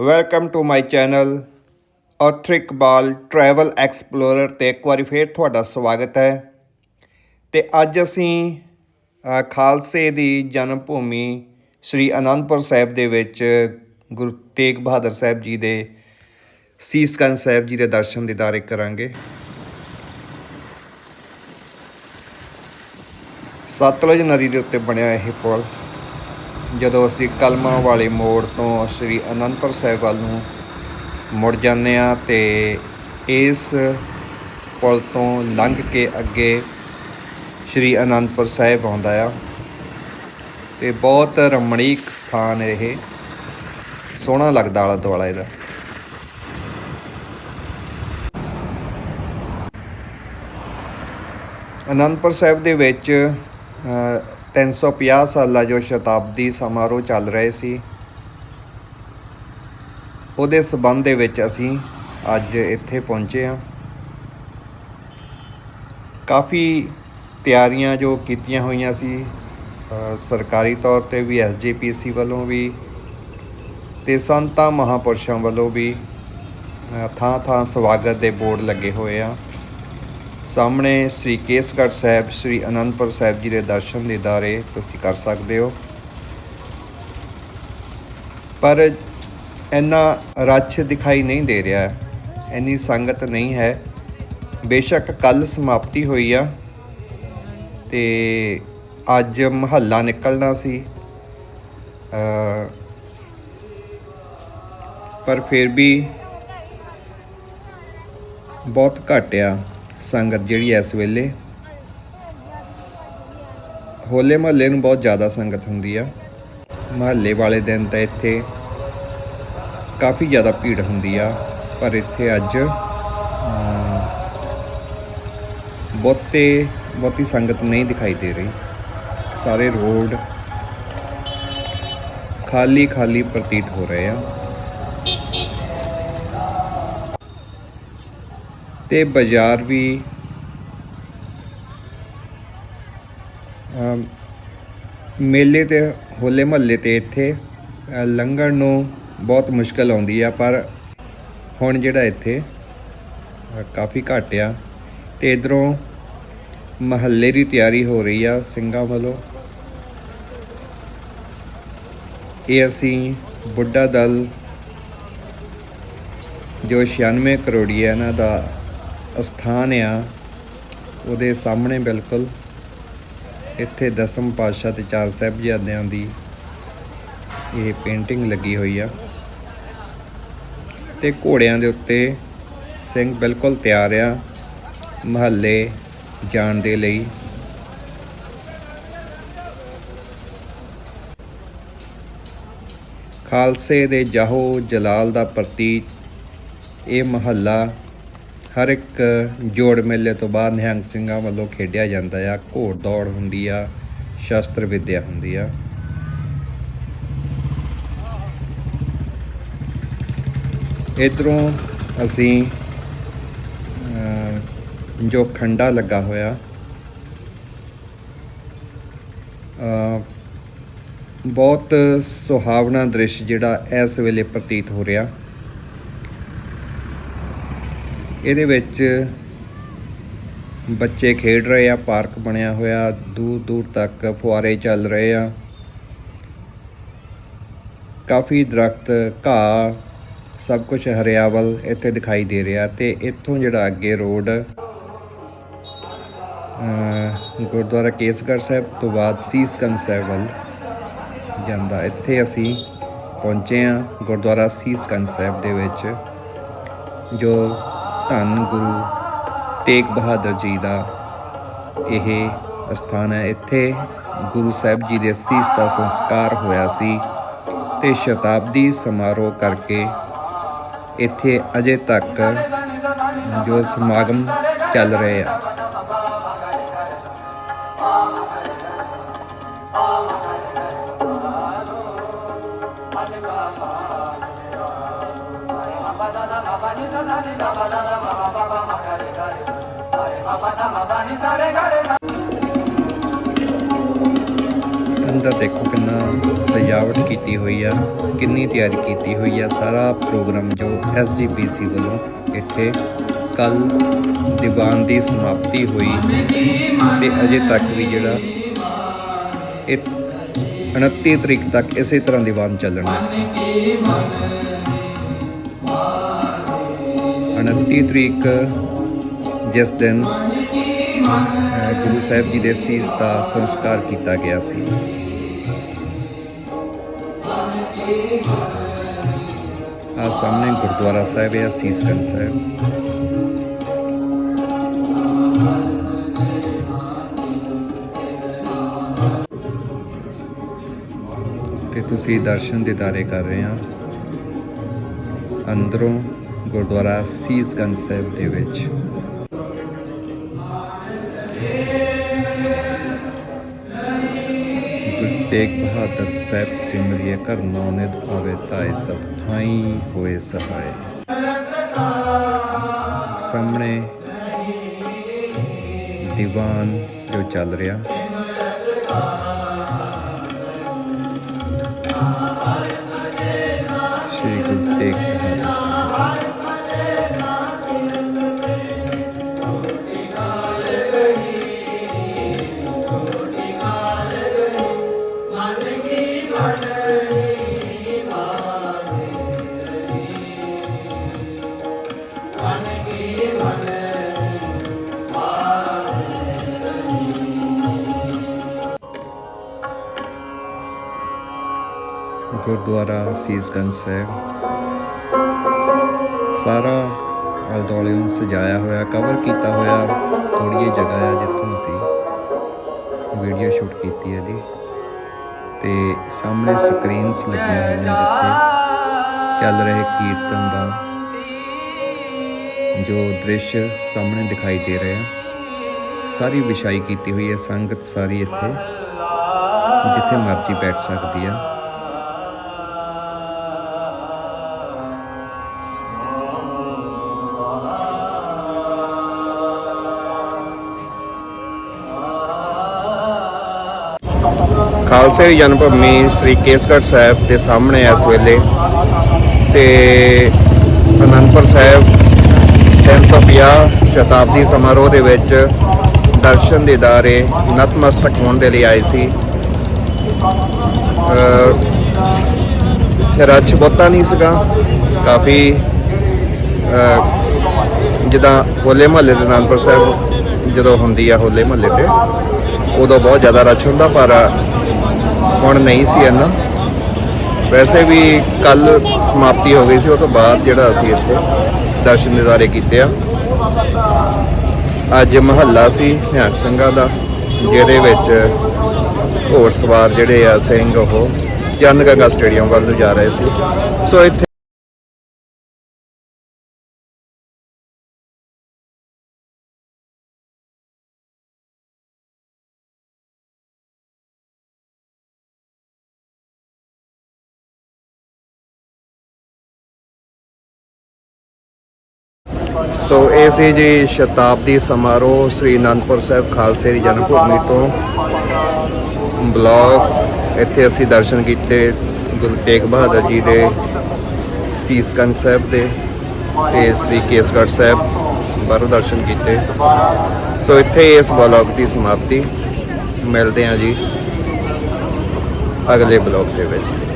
Welcome to my channel ਔਥਰਿਕ ਬਾਲ travel explorer ਤੇ ਇੱਕ ਵਾਰੀ ਫੇਰ ਤੁਹਾਡਾ ਸਵਾਗਤ ਹੈ। ਤੇ ਅੱਜ ਅਸੀਂ ਖਾਲਸੇ ਦੀ ਜਨਮ ਭੂਮੀ ਸ੍ਰੀ ਅਨੰਦਪੁਰ ਸਾਹਿਬ ਦੇ ਵਿੱਚ ਗੁਰੂ ਤੇਗ ਬਹਾਦਰ ਸਾਹਿਬ ਜੀ ਦੇ ਸੀਸਗੰਜ ਸਾਹਿਬ ਜੀ ਦੇ ਦਰਸ਼ਨ ਦੀਦਾਰੇ ਕਰਾਂਗੇ। ਸਤਲੁਜ ਨਦੀ ਦੇ ਉੱਤੇ ਬਣਿਆ ਇਹ ਪੁਲ। ਜਦੋਂ ਅਸੀਂ ਕਲਮਾਂ ਵਾਲੇ ਮੋੜ ਤੋਂ ਸ੍ਰੀ ਅਨੰਦਪੁਰ ਸਾਹਿਬ ਵੱਲ ਨੂੰ ਮੁੜ ਜਾਂਦੇ ਆ ਤੇ ਇਸ ਪੁਲ ਤੋਂ ਲੰਘ ਕੇ ਅੱਗੇ ਸ੍ਰੀ ਅਨੰਦਪੁਰ ਸਾਹਿਬ ਆਉਂਦਾ ਆ। ਤੇ ਬਹੁਤ ਰਮਣੀਕ ਸਥਾਨ ਇਹ। ਸੋਹਣਾ ਲੱਗਦਾ ਆਲਾ ਦੁਆਲਾ ਇਹਦਾ। ਅਨੰਦਪੁਰ ਸਾਹਿਬ ਦੇ ਵਿੱਚ 350 ਸਾਲਾ ਜੋ ਸ਼ਤਾਬਦੀ ਸਮਾਰੋਹ ਚੱਲ ਰਹੇ ਸੀ, ਉਹਦੇ ਸਬੰਧ ਦੇ ਵਿੱਚ ਅਸੀਂ ਅੱਜ ਇੱਥੇ ਪਹੁੰਚੇ ਹਾਂ। ਕਾਫੀ ਤਿਆਰੀਆਂ ਜੋ ਕੀਤੀਆਂ ਹੋਈਆਂ ਸੀ ਸਰਕਾਰੀ ਤੌਰ ਤੇ ਵੀ ਐਸਜੀਪੀਸੀ ਵੱਲੋਂ ਵੀ ਤੇ ਸੰਤਾਂ ਮਹਾਪੁਰਸ਼ਾਂ ਵੱਲੋਂ ਵੀ ਥਾਂ ਥਾਂ ਸਵਾਗਤ ਦੇ ਬੋਰਡ ਲੱਗੇ ਹੋਏ ਆ। ਸਾਹਮਣੇ ਸ੍ਰੀ ਕੇਸਗੜ੍ਹ ਸਾਹਿਬ, ਸ੍ਰੀ ਅਨੰਦਪੁਰ ਸਾਹਿਬ ਜੀ ਦੇ ਦਰਸ਼ਨ ਦੀਦਾਰੇ ਤੁਸੀਂ ਕਰ ਸਕਦੇ ਹੋ। ਪਰ ਇੰਨਾ ਰੱਛ ਦਿਖਾਈ ਨਹੀਂ ਦੇ ਰਿਹਾ ਇੰਨੀ ਸੰਗਤ ਨਹੀਂ ਹੈ। ਬੇਸ਼ੱਕ ਕੱਲ ਸਮਾਪਤੀ ਹੋਈ ਆ ਤੇ ਅੱਜ ਮਹੱਲਾ ਨਿਕਲਣਾ ਸੀ। ਪਰ ਫਿਰ ਵੀ ਬਹੁਤ ਘੱਟ ਆ। ਸੰਗਤ ਜਿਹੜੀ ਇਸ ਵੇਲੇ, ਹੋਲੇ ਮਹੱਲੇ ਨੂੰ ਬਹੁਤ ਜ਼ਿਆਦਾ ਸੰਗਤ ਹੁੰਦੀ ਆ। ਮਹੱਲੇ ਵਾਲੇ ਦਿਨ ਤਾਂ ਇੱਥੇ ਕਾਫੀ ਜ਼ਿਆਦਾ ਭੀੜ ਹੁੰਦੀ ਆ, ਪਰ ਇੱਥੇ ਅੱਜ ਬਹੁਤੇ, ਬਹੁਤੀ ਸੰਗਤ ਨਹੀਂ ਦਿਖਾਈ ਦੇ ਰਹੀ। ਸਾਰੇ ਰੋਡ ਖਾਲੀ ਖਾਲੀ ਪ੍ਰਤੀਤ ਹੋ ਰਹੇ ਆ। ਤੇ ਬਾਜ਼ਾਰ ਵੀ ਮੇਲੇ ਤੇ, ਹੋਲੇ ਮਹੱਲੇ ਤੇ ਇੱਥੇ ਲੰਘਣ ਨੂੰ ਬਹੁਤ ਮੁਸ਼ਕਲ ਆਉਂਦੀ ਆ, ਪਰ ਹੁਣ ਜਿਹੜਾ ਇੱਥੇ ਕਾਫੀ ਘੱਟ ਆ। ਤੇ ਇਧਰੋਂ ਮਹੱਲੇ ਦੀ ਤਿਆਰੀ ਹੋ ਰਹੀ ਆ ਸਿੰਘਾਂ ਵੱਲੋਂ। ਇਹ ਅਸੀਂ ਬੁੱਢਾ ਦਲ, ਜੋ 96 ਕਰੋੜੀ ਹੈ ਇਹਨਾਂ ਦਾ ਅਸਥਾਨ ਆ, ਉਹਦੇ ਸਾਹਮਣੇ ਬਿਲਕੁਲ ਇੱਥੇ ਦਸਮ ਪਾਤਸ਼ਾਹ ਤੇ ਚਾਰ ਸਾਹਿਬਜ਼ਾਦਿਆਂ ਦੀ ਇਹ ਪੇਂਟਿੰਗ ਲੱਗੀ ਹੋਈ ਆ। ਤੇ ਘੋੜਿਆਂ ਦੇ ਉੱਤੇ ਸਿੰਘ ਬਿਲਕੁਲ ਤਿਆਰ ਆ, ਮਹੱਲੇ ਜਾਣ ਦੇ ਲਈ। ਖਾਲਸੇ ਦੇ ਜਾਹੋ ਜਲਾਲ ਦਾ ਪ੍ਰਤੀਕ, ਇਹ ਮਹੱਲਾ ਹਰ ਇੱਕ ਜੋੜ ਮੇਲੇ ਤੋਂ ਬਾਅਦ ਨਿਹੰਗ ਸਿੰਘਾਂ ਵੱਲੋਂ ਖੇਡਿਆ ਜਾਂਦਾ ਆ। ਘੋੜ ਦੌੜ ਹੁੰਦੀ ਆ, ਸ਼ਸਤਰ ਵਿਦਿਆ ਹੁੰਦੀ ਆ। ਇਧਰੋਂ ਅਸੀਂ ਜੋ ਖੰਡਾ ਲੱਗਾ ਹੋਇਆ ਬਹੁਤ ਸੁਹਾਵਣਾ ਦ੍ਰਿਸ਼ ਜਿਹੜਾ ਇਸ ਵੇਲੇ ਪ੍ਰਤੀਤ ਹੋ ਰਿਹਾ। ਇਹਦੇ ਵਿੱਚ ਬੱਚੇ ਖੇਡ ਰਹੇ ਆ, ਪਾਰਕ ਬਣਿਆ ਹੋਇਆ, ਦੂਰ ਦੂਰ ਤੱਕ ਫੁਆਰੇ ਚੱਲ ਰਹੇ ਆ। ਕਾਫੀ ਦਰਖਤ, ਘਾਹ, ਸਭ ਕੁਝ ਹਰਿਆਵਲ ਇੱਥੇ ਦਿਖਾਈ ਦੇ ਰਿਹਾ ਤੇ ਇੱਥੋਂ ਜਿਹੜਾ ਅੱਗੇ ਰੋਡ ਗੁਰਦੁਆਰਾ ਕੇਸਗੜ੍ਹ ਸਾਹਿਬ ਤੋਂ ਬਾਅਦ ਸੀਸਗੰਜ ਸਾਹਿਬ ਵੱਲ ਜਾਂਦਾ। ਇੱਥੇ ਅਸੀਂ ਪਹੁੰਚੇ ਆ ਗੁਰਦੁਆਰਾ ਸੀਸਗੰਜ ਸਾਹਿਬ ਦੇ ਵਿੱਚ, ਜੋ ਧੰਨ ਗੁਰੂ ਤੇਗ ਬਹਾਦਰ ਜੀ ਦਾ ਇਹ ਸਥਾਨ ਹੈ। ਇੱਥੇ ਗੁਰੂ ਸਾਹਿਬ ਜੀ ਦੇ ਅਸੀਸ ਦਾ ਸੰਸਕਾਰ ਹੋਇਆ ਸੀ ਤੇ ਸ਼ਤਾਬਦੀ ਸਮਾਰੋਹ ਕਰਕੇ ਇੱਥੇ ਅਜੇ ਤੱਕ ਜੋ ਸਮਾਗਮ ਚੱਲ ਰਹੇ ਆ। ਅੰਦਰ ਦੇਖੋ ਕਿੰਨਾ ਸਜਾਵਟ ਕੀਤੀ ਹੋਈ ਆ, ਕਿੰਨੀ ਤਿਆਰੀ ਕੀਤੀ ਹੋਈ ਆ ਸਾਰਾ ਪ੍ਰੋਗਰਾਮ ਜੋ ਐਸਜੀਪੀਸੀ ਵੱਲੋਂ ਇੱਥੇ ਕੱਲ ਦੀਵਾਨ ਦੀ ਸਮਾਪਤੀ ਹੋਈ ਤੇ ਅਜੇ ਤੱਕ ਵੀ ਜਿਹੜਾ ਇਹ 29 ਤਰੀਕ ਤੱਕ ਇਸੇ ਤਰ੍ਹਾਂ ਦੀਵਾਨ ਚੱਲਣਾ ਹੈ 29 ਤਰੀਕ ਜਿਸ ਦਿਨ ਗੁਰੂ ਸਾਹਿਬ ਜੀ ਦੇ ਸੀਸ ਦਾ ਸੰਸਕਾਰ ਕੀਤਾ ਗਿਆ ਸੀ। ਆ ਸਾਹਮਣੇ ਗੁਰਦੁਆਰਾ ਸਾਹਿਬ ਹੈ ਸੀਸਗੰਜ ਸਾਹਿਬ। ਤੇ ਤੁਸੀਂ ਦਰਸ਼ਨ ਦਿਦਾਰੇ ਕਰ ਰਹੇ ਆ ਅੰਦਰੋਂ ਗੁਰਦੁਆਰਾ ਸੀਸਗੰਜ ਸਾਹਿਬ ਦੇ ਵਿੱਚ। ਤੇਗ ਬਹਾਦਰ ਸਾਹਿਬ ਸਿਮਰਿਏ ਕਰ ਨਾਨਕ ਆਵੇ ਤਾਏ ਸਭ ਥਾਈ ਹੋਏ ਸਹਾਏ। ਸਾਹਮਣੇ ਦੀਵਾਨ ਜੋ ਚੱਲ ਰਿਹਾ। ਗੁਰਦੁਆਰਾ ਸੀਸਗੰਜ ਸਾਹਿਬ। ਸਾਰਾ ਆਲੇ ਨੂੰ ਸਜਾਇਆ ਹੋਇਆ ਕਵਰ ਕੀਤਾ ਹੋਇਆ ਥੋੜੀ ਜਿਹੀ ਜਗ੍ਹਾ ਆ ਜਿੱਥੋਂ ਅਸੀਂ ਵੀਡੀਓ ਸ਼ੂਟ ਕੀਤੀ ਹੈ ਇਹਦੀ। ਤੇ ਸਾਹਮਣੇ ਸਕਰੀਨਸ ਲੱਗੀਆਂ ਹੋਈਆਂ ਜਿੱਥੇ ਚੱਲ ਰਹੇ ਕੀਰਤਨ ਦਾ ਜੋ ਦ੍ਰਿਸ਼ ਸਾਹਮਣੇ ਦਿਖਾਈ ਦੇ ਰਿਹਾ। ਸਾਰੀ ਵਿਛਾਈ ਕੀਤੀ ਹੋਈ ਹੈ ਸੰਗਤ ਸਾਰੀ ਇੱਥੇ, ਜਿੱਥੇ ਮਰਜ਼ੀ ਬੈਠ ਸਕਦੀ ਆ। ਖਾਲਸੇ ਜਨਮ ਭੂਮੀ ਸ੍ਰੀ ਕੇਸਗੜ੍ਹ ਸਾਹਿਬ ਦੇ ਸਾਹਮਣੇ ਇਸ ਵੇਲੇ ਤੇ ਅਨੰਦਪੁਰ ਸਾਹਿਬ 350 ਸ਼ਤਾਬਦੀ ਸਮਾਰੋਹ ਦੇ ਵਿੱਚ ਦਰਸ਼ਨ ਦੇ ਦੀਦਾਰੇ ਨਤਮਸਤਕ ਹੋਣ ਦੇ ਲਈ ਆਏ ਸੀ। ਅਹ ਰੱਛ ਬਹੁਤਾ ਨਹੀਂ ਸੀਗਾ। ਕਾਫੀ ਜਿੱਦਾਂ ਹੋਲੇ ਮਹੱਲੇ ਦੇ ਅਨੰਦਪੁਰ ਸਾਹਿਬ ਜਦੋਂ ਹੁੰਦੀ ਆ ਹੋਲੇ ਮਹੱਲੇ ਤੇ, ਉਦੋਂ ਬਹੁਤ ਜ਼ਿਆਦਾ ਰੱਛ ਹੁੰਦਾ, ਪਰ ਹੁਣ ਨਹੀਂ ਸੀ ਇੰਨਾ। ਵੈਸੇ ਵੀ ਕੱਲ ਸਮਾਪਤੀ ਹੋ ਗਈ ਸੀ, ਉਹ ਤੋਂ ਬਾਅਦ ਜਿਹੜਾ ਅਸੀਂ ਇੱਥੇ ਦਰਸ਼ਨ ਨਜ਼ਾਰੇ ਕੀਤੇ ਆ। ਅੱਜ ਮਹੱਲਾ ਸੀ ਨਿਹੰਗ ਸਿੰਘਾਂ ਦਾ, ਜਿਹਦੇ ਵਿੱਚ ਘੋੜ ਸਵਾਰ ਜਿਹੜੇ ਆ ਸਿੰਘ ਉਹ ਚੰਦ ਗੰਗਾ ਸਟੇਡੀਅਮ ਵੱਲ ਨੂੰ ਜਾ ਰਹੇ ਸੀ। ਸੋ ਇੱਥੇ ਸੋ ਇਹ ਸੀ ਜੀ ਸ਼ਤਾਬਦੀ ਸਮਾਰੋਹ ਸ੍ਰੀ ਅਨੰਦਪੁਰ ਸਾਹਿਬ ਖਾਲਸੇ ਦੀ ਜਨਮ ਭੂਮੀ ਤੋਂ। ਬਲੌਗ ਇੱਥੇ ਅਸੀਂ ਦਰਸ਼ਨ ਕੀਤੇ ਗੁਰੂ ਤੇਗ ਬਹਾਦਰ ਜੀ ਦੇ ਸੀਸਗੰਜ ਸਾਹਿਬ ਦੇ ਤੇ ਸ੍ਰੀ ਕੇਸਗੜ੍ਹ ਸਾਹਿਬ ਬਾਹਰੋਂ ਦਰਸ਼ਨ ਕੀਤੇ। ਸੋ ਇੱਥੇ ਇਸ ਬਲੌਗ ਦੀ ਸਮਾਪਤੀ। ਮਿਲਦੇ ਹਾਂ ਜੀ ਅਗਲੇ ਬਲੌਗ ਦੇ ਵਿੱਚ।